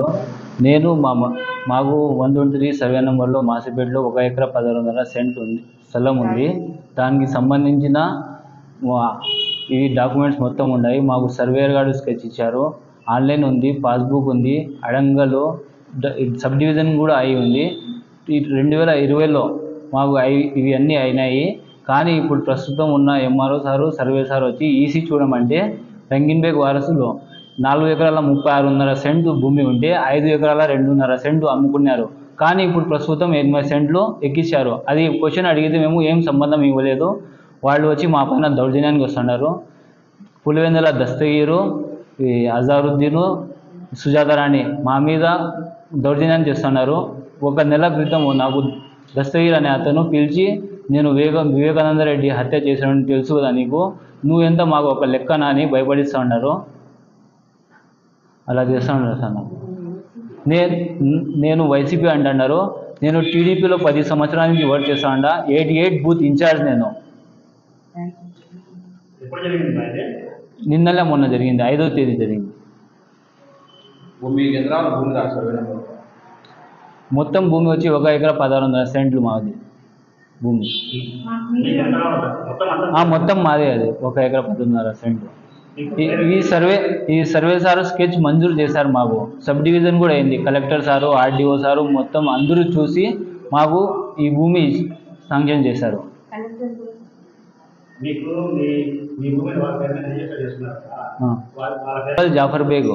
విలేజ్లో నేను మా మాకు వన్ ట్వంటీ త్రీ సర్వే నెంబర్లో మాసిపేటలో ఒక ఎకరా పదహారు వందల సెంట్ ఉంది స్థలం ఉంది. దానికి సంబంధించిన ఈ డాక్యుమెంట్స్ మొత్తం ఉన్నాయి. మాకు సర్వేయర్ గారు స్కెచ్ ఇచ్చారు. ఆన్లైన్ ఉంది పాస్బుక్ ఉంది అడంగలో సబ్ డివిజన్ కూడా అయి ఉంది. రెండు వేల ఇరవైలో మాకు అయి ఇవి అన్నీ అయినాయి. కానీ ఇప్పుడు ప్రస్తుతం ఉన్న ఎంఆర్ఓ సారు సర్వే సార్ వచ్చి ఈసీ చూడమంటే రంగిన్బేగ్ వారసులో నాలుగు ఎకరాల ముప్పై ఆరున్నర సెంటు భూమి ఉంటే ఐదు ఎకరాల రెండున్నర సెంటు అమ్ముకున్నారు. కానీ ఇప్పుడు ప్రస్తుతం ఎనభై సెంట్లు ఎక్కించారు అది క్వశ్చన్ అడిగితే మేము ఏం సంబంధం ఇవ్వలేదు. వాళ్ళు వచ్చి మా పైన దౌర్జన్యానికి వస్తున్నారు. పులివెందుల దస్తగీరు ఈ అజారుద్దీను సుజాత రాణి మా మీద దౌర్జన్యాన్ని చేస్తున్నారు. ఒక నెల క్రితం నాకు దస్తగీర్ అనే అతను పిలిచి నేను వివేక వివేకానంద రెడ్డి హత్య చేశానని తెలుసు కదా నీకు. నువ్వెంత మాకు ఒక లెక్కన అని భయపడిస్తూ ఉన్నారు. అలా చేస్తూ ఉన్నారు సార్ నేను నేను వైసీపీ అంటున్నారు. నేను టీడీపీలో పది సంవత్సరాల నుంచి వర్క్ చేస్తా ఉండ ఎయిటీ ఎయిట్ బూత్ ఇన్ఛార్జ్ నేను. నిన్నలే మొన్న జరిగింది. ఐదో తేదీ జరిగింది. మొత్తం భూమి వచ్చి ఒక ఎకరా పదహారు వందల సెంట్లు మాది. భూమి. మొత్తం మాదే అది. ఒక ఎకరా పద్దెనిమిదిన్నర సెంట్లు. ఈ- సర్వే ఈ సర్వే సారు స్కెచ్ మంజూరు చేశారు మాకు. సబ్ డివిజన్ కూడా అయింది. కలెక్టర్ సారు ఆర్డీఓ సారు మొత్తం అందరూ చూసి మాకు ఈ భూమి శాంక్షన్ చేశారు. జాఫర్ బేగ్.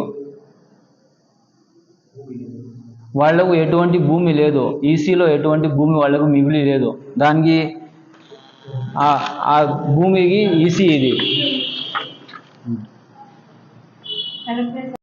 వాళ్ళకు ఎటువంటి భూమి లేదు. ఈసీలో ఎటువంటి భూమి వాళ్ళకు మిగిలి లేదు. దానికి ఆ- ఆ భూమికి ఈసీ ఇది. కలెక్టర్